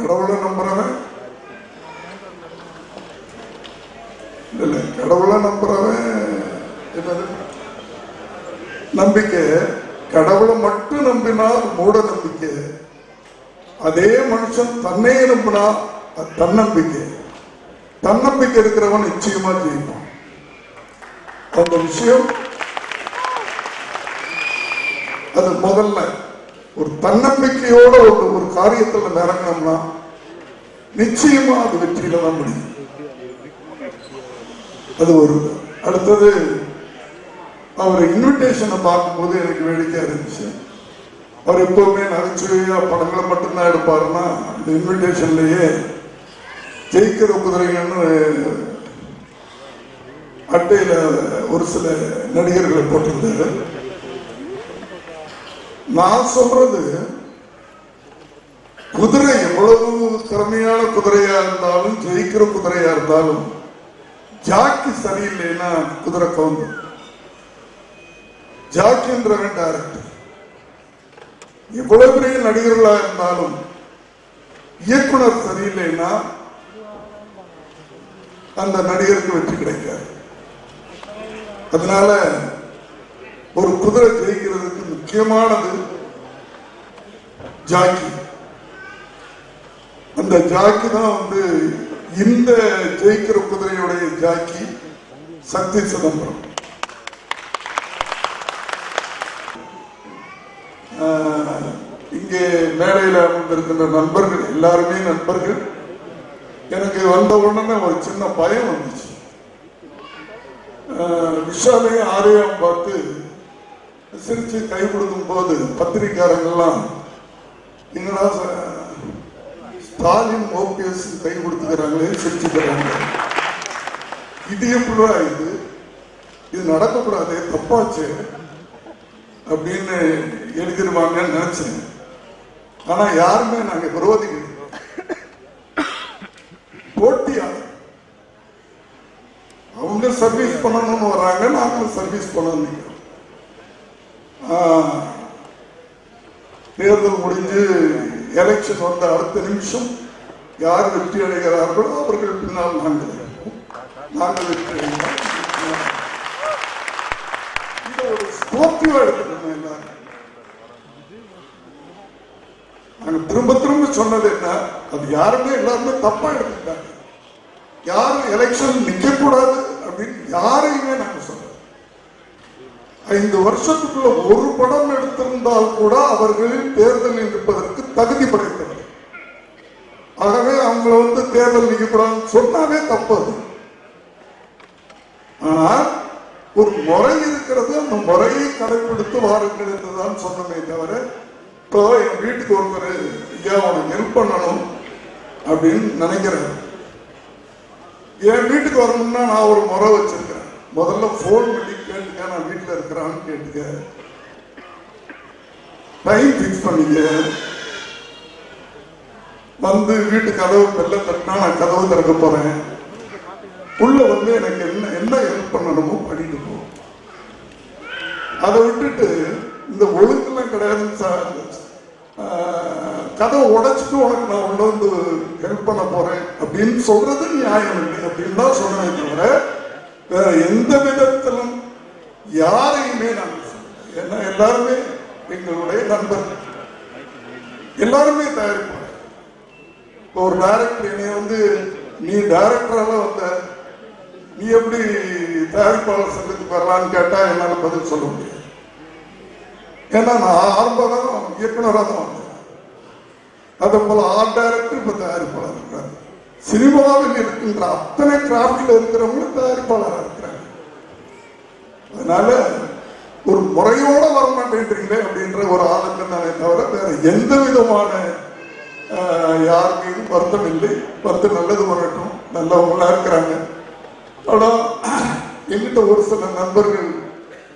கடவுளை நம்புறவன்? இல்ல இல்ல கடவுளை நம்புறவன் என்னது? நம்பிக்கை. கடவுளை மட்டும் நம்பினால் மூட நம்பிக்கை. அதே மனுஷன் தன்னையே நம்பினா அது தன்னம்பிக்கை. தன்னம்பிக்கை இருக்கிறவன் நிச்சயமா ஜெயிப்பான். அந்த விஷயம் அது முதல்ல. ஒரு தன்னம்பிக்கையோட ஒரு ஒரு காரியத்துல நம்ம இறங்கினோம்னா நிச்சயமா அது வெற்றியில தான் முடியும். அது ஒரு அடுத்தது அவர் இன்விடேஷனை பார்க்கும்போது எனக்கு வேடிக்கையா இருந்துச்சு. அவர் எப்பவுமே நகைச்சுவையா படங்களை மட்டும்தான் எடுப்பாருன்னா அந்த இன்விடேஷன்லயே ஜெயிக்கிற குதிரைகள்னு அட்டையில ஒரு சில நடிகர்களை போட்டிருந்தாரு. நான் சொல்றது குதிரை எவ்வளவு திறமையான குதிரையா இருந்தாலும் ஜெயிக்கிற குதிரையா இருந்தாலும் ஜாக்கி சரியில்லைன்னா குதிரை கவுந்து ஜாக்கின்றவன் டேரக்டர் எவ்வளவு பெரிய நடிகர்களா இருந்தாலும் இயக்குனர் சரியில்லைன்னா அந்த நடிகருக்கு வெற்றி கிடைக்காது. அதனால ஒரு குதிரை ஜெயிக்கிறதுக்கு முக்கியமானது ஜாக்கி. அந்த ஜாக்கி தான் வந்து இந்த ஜெயிக்கிற குதிரையுடைய ஜாக்கி சக்தி சிதம்பரம். இங்கே மேடையில் அமர்ந்திருக்கின்ற நண்பர்கள் எல்லாருமே நண்பர்கள். எனக்கு வந்த உடனே ஒரு சின்ன பயம் வந்துச்சு. விஷாலையும் ஆரையும் பார்த்து சிரிச்சு கை கொடுக்கும் போது பத்திரிக்காரங்கெல்லாம் என்னடா ஸ்டாலின் ஓபிஎஸ் கை கொடுத்துக்கிறாங்களே சிரிச்சுக்கிறாங்க இது எப்படிடா இது இது நடக்கக்கூடாது தப்பாச்சு அப்படின்னு எழுதிருவாங்கன்னு நினைச்சேன். ஆனா யாருமே நாங்க விரோதிகள். போட்டியா அவங்க சர்வீஸ் பண்ணணும்னு வர்றாங்க நாங்களும் சர்வீஸ் பண்ணணும். தேர்தல் முடிஞ்சு எலெக்ஷன் வந்த அடுத்த நிமிஷம் யார் வெற்றி அடைகிறார்களோ அவர்கள் பின்னால் நாங்கள் நாங்கள் வெற்றி அடைகிறோம் இதை ஒரு ஸ்போர்ட்டிவா எடுத்துக்கணும் எல்லாரும். திரும்ப திரும்ப சொன்னது என்ன? அது யாருமே எல்லாருமே தப்பா எடுத்துக்கிட்டாங்க. யாரும் எலெக்ஷன் நிற்கக்கூடாது கூடாது அப்படின்னு யாரையுமே நாங்கள் சொல்ல ஐந்து வருஷத்துக்குள்ள ஒரு படம் எடுத்திருந்தால் கூட அவர்களில் தேர்தல் நிற்பதற்கு தகுதி படைத்தவர். ஆகவே அவங்கள வந்து தேர்தல் நிற்கக்கூடாதுன்னு சொன்னாவே தப்பு அது ஆனால் ஒரு முறை இருக்கிறது அந்த முறையை கடைபிடித்து வாருங்கள் என்றுதான் சொன்னமே தவிர இப்போ என் வீட்டுக்கு ஒருவர் ஐயா உனக்கு ஹெல்ப் பண்ணணும் அப்படின்னு நினைக்கிறேன் என் வீட்டுக்கு வரணும்னா நான் ஒரு முறை வச்சிருக்கிறேன். முதல்ல ஃபோன் பண்ணி கேட்டுக்க இருக்கிறான்னு கேட்டுக்க. டைம் ஃபிக்ஸ் பண்ணிக்க. வந்து வீட்டு கதவு பெல்ல தட்டினா நான் கதவு திறக்க போறேன். உள்ள வந்து எனக்கு என்ன என்ன ஹெல்ப் பண்ணணுமோ பண்ணிட்டு போ. அதை விட்டுட்டு இந்த ஒழுங்குலாம் கிடையாது சார் கதவை உடைச்சிட்டு உனக்கு நான் உள்ள வந்து ஹெல்ப் பண்ண போறேன் அப்படின்னு சொல்றது நியாயம் இல்லை அப்படின்னு தான் சொன்னேன் தவிர வேற எந்த விதத்திலும் யாரையுமே நான் ஏன்னா எல்லாருமே எங்களுடைய நண்பர்கள் எல்லாருமே தயாரிப்பாங்க இப்போ ஒரு டேரக்டர் என்னை வந்து நீ டேரக்டரால வந்த நீ எப்படி தயாரிப்பாளர் சங்கத்துக்கு வரலான்னு கேட்டா என்னால பதில் சொல்ல முடியாது. ஏன்னா நான் ஆரம்ப காலம் இயக்குனராக தான் வந்தேன். அதே போல ஆர்ட் டைரக்டர் இப்ப தயாரிப்பாளர் இருக்காரு. சினிமாவில் இருக்கின்ற அத்தனை கிராஃப்டில் இருக்கிறவங்களும் தயாரிப்பாளர் அதனால ஒரு முறையோட வர மாட்டேன்றீங்களே அப்படின்ற ஒரு ஆளுக்கு தானே தவிர வேற எந்த விதமான யார் மீதும் வருத்தம் இல்லை. வருத்தம் நல்லது வரட்டும். நல்லவங்களா இருக்கிறாங்க. ஆனா என்கிட்ட ஒரு சில நண்பர்கள்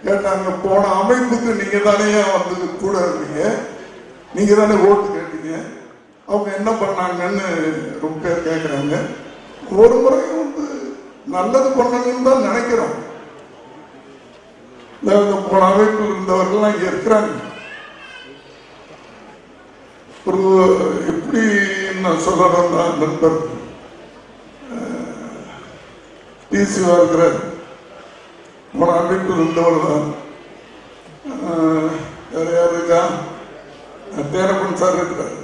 கேட்டாங்க போன அமைப்புக்கு நீங்க தானே வந்து கூட இருந்தீங்க. நீங்க தானே ஓட்டு கேட்டீங்க. அவங்க என்ன பண்ணாங்கன்னு ரொம்ப பேர் கேட்குறாங்க ஒரு முறையும் வந்து நல்லது பண்ணணும்னு தான் நினைக்கிறோம். போன அமைப்பில் இருந்தவர்கள் அங்கே இருக்கிறாங்க. ஒரு எப்படி நான் சொல்லணும்னா நண்பர் டிசிவா இருக்கிற போன அமைப்பில் இருந்தவர் தான் வேற யார் இருக்கா? தேனப்பன் சார் இருக்கிறார்.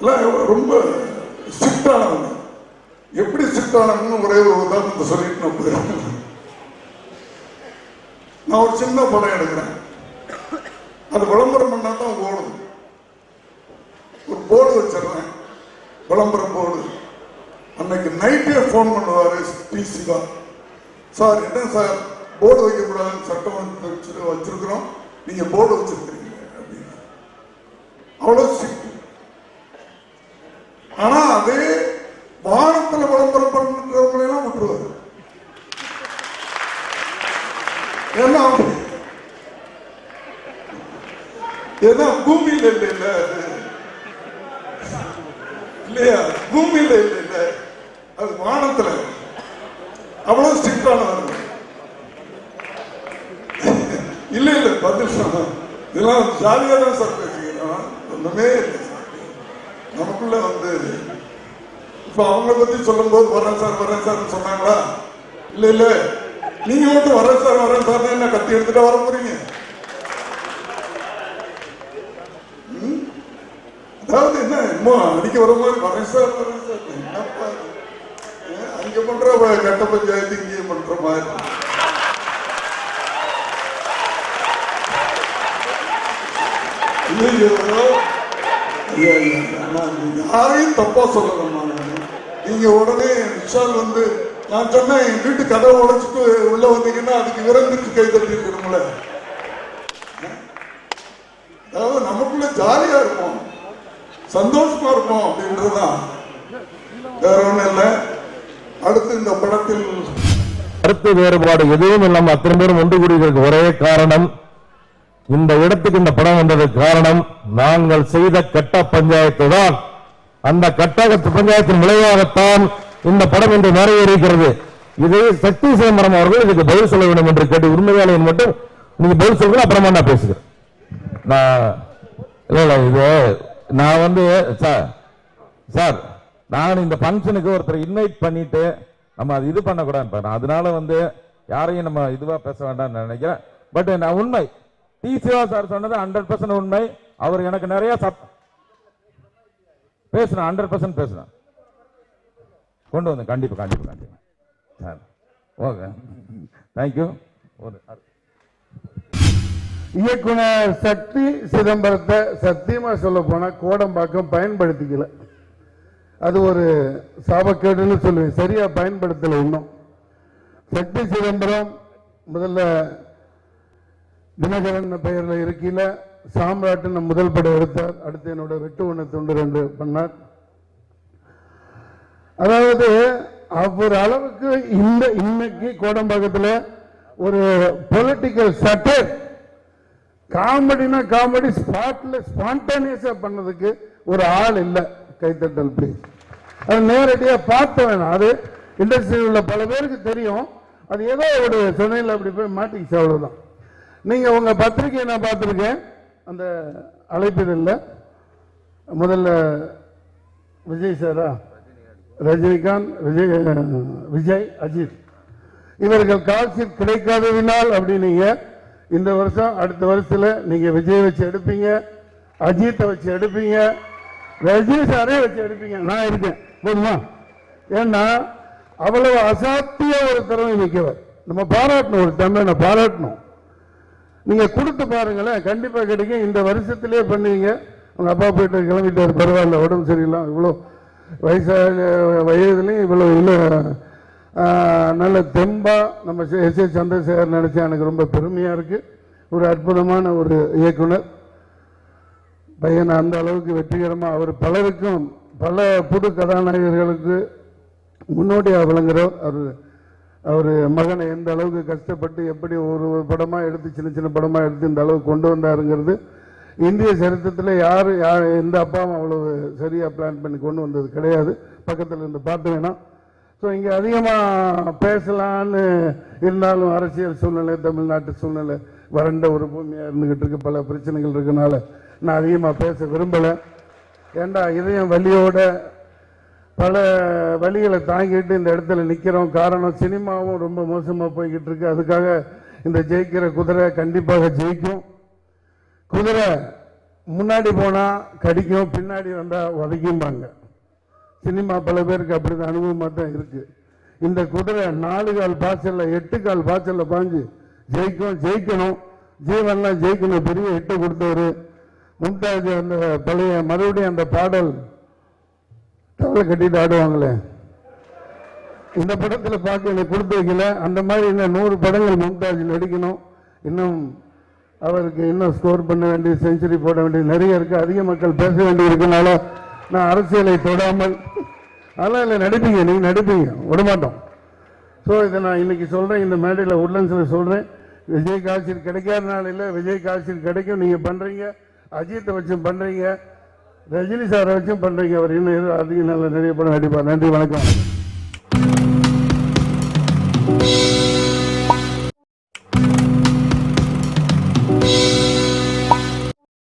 எல்லாம் ரொம்ப ஸ்ட்ரிக்டானவங்க எப்படி ஸ்ட்ரிக்டானவங்கன்னு ஒரே ஒரு உதாரணத்தை சொல்லிட்டு நான் போயிருக்கேன் நான் ஒரு சின்ன படம் எடுக்கிறேன். அது விளம்பரம் பண்ணா தான் ஓடும். ஒரு போர்டு வச்சிடுறேன் விளம்பரம் போர்டு அன்னைக்கு நைட்டே ஃபோன் பண்ணுவாரு டிசி தான் சார் என்ன சார்? போர்டு வைக்கக்கூடாதுன்னு சட்டம் வச்சு வச்சிருக்கிறோம். நீங்க போர்டு வச்சிருக்கிறீங்க. அப்படின்னு. அவ்வளோ ஸ்ட்ரிக்ட் ஆனா அதே வானத்துல விளம்பரம் பண்றவங்களெல்லாம் விட்டுருவாரு ஏன்னா ஏன்னா பூமியில இல்ல இல்ல. அது இல்லையா? பூமியில இல்ல இல்ல. அது வானத்துல. அவ்வளவு ஸ்ட்ரிக்டானவர் இல்ல இல்ல பதில் இதெல்லாம் ஜாலியா தான் சார் பேசிக்கிறோம். ஒண்ணுமே இல்லை நமக்குள்ள வந்து இப்ப அவங்கள பத்தி சொல்லும் போது வரேன் சார் வரேன் சார் சொன்னாங்களா? இல்ல இல்ல. நீங்க மட்டும் வரேன் சார் வரேன் சார் என்ன கத்தி எடுத்துட்டு வர போறீங்க ம்? அதாவது என்ன அம்மா அடிக்க வர மாதிரி வரேன் சார் என்னப்பா அங்க பண்ற கட்ட பஞ்சாயத்து இங்கே பண்ற மாதிரி. யாரையும் தப்பா சொல்லலம்மா நீங்க உடனே விஷால் வந்து நான் சொன்னேன் என் வீட்டு கதவை உடைச்சிட்டு உள்ள வந்தீங்கன்னா அதுக்கு விரந்துட்டு கை தட்டி இருக்கணும்ல அதாவது நமக்குள்ள ஜாலியா இருப்போம். சந்தோஷமா இருப்போம் அப்படின்றதுதான். வேற ஒண்ணும் இல்லை. அடுத்து இந்த படத்தில் கருத்து வேறுபாடு எதுவும் இல்லாமல் அத்தனை பேரும் ஒன்று கூடியதற்கு ஒரே காரணம். இந்த இடத்துக்கு இந்த படம் வந்ததற்கு காரணம் நாங்கள் செய்த கட்ட பஞ்சாயத்து தான். அந்த கட்டகத்து பஞ்சாயத்தின் விளைவாகத்தான் இந்த படம் இன்று நிறைவேறிக்கிறது இது சக்தி சிதம்பரம் அவர்கள் இதுக்கு பதில் சொல்ல வேண்டும் என்று கேட்டு உண்மையாளர் மட்டும் நீங்க பதில் சொல்லுங்க அப்புறமா நான் பேசுகிறேன். நான் இது நான் வந்து சார் சார் நான் இந்த ஃபங்க்ஷனுக்கு ஒருத்தர் இன்வைட் பண்ணிட்டு நம்ம அது இது பண்ணக்கூடாது நான் அதனால வந்து யாரையும் நம்ம இதுவாக பேச வேண்டாம்னு நினைக்கிறேன். பட் நான் உண்மை. டி சிவா சார் சொன்னது ஹண்ட்ரட் பர்சன்ட் உண்மை. அவர் எனக்கு நிறைய சப் பேசுறேன் ஹண்ட்ரட் பர்சன்ட் பேசுறேன். கொண்டு வந்து கண்டிப்பாக கண்டிப்பாக கண்டிப்பாக சார் ஓகே தேங்க்யூ ஒரு இயக்குனர் சக்தி சிதம்பரத்தை சத்தியமாக சொல்ல போனால் கோடம்பாக்கம் பயன்படுத்திக்கல. அது ஒரு சாபக்கேடுன்னு சொல்லுவேன். சரியாக பயன்படுத்தலை இன்னும். சக்தி சிதம்பரம் முதல்ல தினகரன் பெயரில் இருக்கையில சாம்ராட்டுன்னு முதல் படம் எடுத்தார். அடுத்து என்னோட வெட்டு ஒன்று துண்டு ரெண்டு பண்ணார். அதாவது அவர் அளவுக்கு இந்த இன்னைக்கு கோடம்பாக்கத்தில் ஒரு பொலிட்டிக்கல் சட்டர் காமெடினா காமெடி ஸ்பாட்ல ஸ்பான்டேனியஸா பண்ணதுக்கு ஒரு ஆள் இல்லை கைத்தட்டல் பிளீஸ் அது நேரடியாக பார்த்த வேணாம். அது இண்டஸ்ட்ரியில் உள்ள பல பேருக்கு தெரியும். அது ஏதோ ஒரு சென்னையில் அப்படி போய் மாட்டிக்கிச்சு அவ்வளோதான் நீங்கள் உங்கள் பத்திரிகையை நான் பார்த்துருக்கேன். அந்த அழைப்பிதழில் முதல்ல விஜய் சாரா? ரஜினிகாந்த் விஜய் விஜய் அஜித். இவர்கள் கால்ஷீட் கிடைக்காததினால் அப்படின்னீங்க இந்த வருஷம் அடுத்த வருஷத்தில் நீங்கள் விஜய் வச்சு எடுப்பீங்க அஜித்தை வச்சு எடுப்பீங்க ரஜினி சாரே வச்சு எடுப்பீங்க. நான் இருக்கேன். போதுமா? ஏன்னா அவ்வளவு அசாத்திய ஒரு திறமை மிக்கவர். நம்ம பாராட்டணும் ஒரு தமிழனை பாராட்டணும். நீங்கள் கொடுத்து பாருங்களேன் கண்டிப்பாக கிடைக்கும். இந்த வருஷத்திலே பண்ணுவீங்க. உங்கள் அப்பா போயிட்டு கிளம்பிட்டார் பரவாயில்ல உடம்பு சரியில்லாம் இவ்வளோ வயசாக வயதுலேயும் இவ்வளோ இல்லை. நல்ல தெம்பாக நம்ம எஸ் ஏ சந்திரசேகர் நினைச்சா எனக்கு ரொம்ப பெருமையாக இருக்குது ஒரு அற்புதமான ஒரு இயக்குனர். பையன் அந்த அளவுக்கு வெற்றிகரமாக அவர் பலருக்கும் பல புது கதாநாயகர்களுக்கு முன்னோடியாக விளங்குறவர். அவர் அவர் மகனை எந்த அளவுக்கு கஷ்டப்பட்டு எப்படி ஒரு ஒரு படமாக எடுத்து சின்ன சின்ன படமாக எடுத்து இந்த அளவுக்கு கொண்டு வந்தாருங்கிறது இந்திய சரித்திரத்தில் யார் யார் எந்த அப்பாவும் அவ்வளவு சரியாக பிளான் பண்ணி கொண்டு வந்தது கிடையாது. பக்கத்தில் இருந்து பார்த்து வேணாம். ஸோ இங்கே அதிகமாக பேசலான்னு இருந்தாலும் அரசியல் சூழ்நிலை தமிழ்நாட்டு சூழ்நிலை வறண்ட ஒரு பூமியாக இருந்துக்கிட்டு இருக்கு. பல பிரச்சனைகள் இருக்கனால நான் அதிகமாக பேச விரும்பலை. ஏண்டா இதயம் வலியோட பல வழிகளை தாங்கிட்டு இந்த இடத்துல நிற்கிறோம் காரணம் சினிமாவும் ரொம்ப மோசமாக போய்கிட்டு இருக்கு. அதுக்காக இந்த ஜெயிக்கிற குதிரை கண்டிப்பாக ஜெயிக்கும். குதிரை முன்னாடி போனால் கடிக்கும் பின்னாடி வந்தால் உதைக்கும்பாங்க. சினிமா பல பேருக்கு அப்படி தான் அனுபவமாக தான் இருக்கு. இந்த குதிரை நாலு கால் பாய்ச்சல்ல எட்டு கால் பாய்ச்சல்ல பாஞ்சு ஜெயிக்கும் ஜெயிக்கணும். ஜீவன்லாம் ஜெயிக்கணும் பெரிய எட்டு கொடுத்தவர். மும்தாஜ் அந்த பழைய மறுபடியும் அந்த பாடல் டவலை கட்டிட்டு ஆடுவாங்களே. இந்த படத்தில் பார்க்க எனக்கு கொடுத்து வைக்கல. அந்த மாதிரி இன்னும் நூறு படங்கள் மும்தாஜ் நடிக்கணும். இன்னும் அவருக்கு இன்னும் ஸ்கோர் பண்ண வேண்டிய செஞ்சுரி போட வேண்டியது நிறைய இருக்குது அதிக மக்கள் பேச வேண்டி இருக்கனால நான் அரசியலை தொடாமல் அதெல்லாம் இல்லை நடிப்பீங்க நீங்கள் நடிப்பீங்க விடமாட்டோம். ஸோ இதை நான் இன்னைக்கு சொல்கிறேன் இந்த மேடையில் உட்லன்ஸில் சொல்கிறேன் விஜய் காட்சியில் கிடைக்காத நாள் இல்லை விஜய் காட்சியில் கிடைக்கும் நீங்கள் பண்ணுறீங்க அஜித்தை வச்சும் பண்ணுறீங்க ரஜினி சாரை வச்சும் பண்ணுறீங்க அவர் இன்னும் எதுவும் அதிக நல்ல நிறைய படம் நடிப்பார். நன்றி வணக்கம்.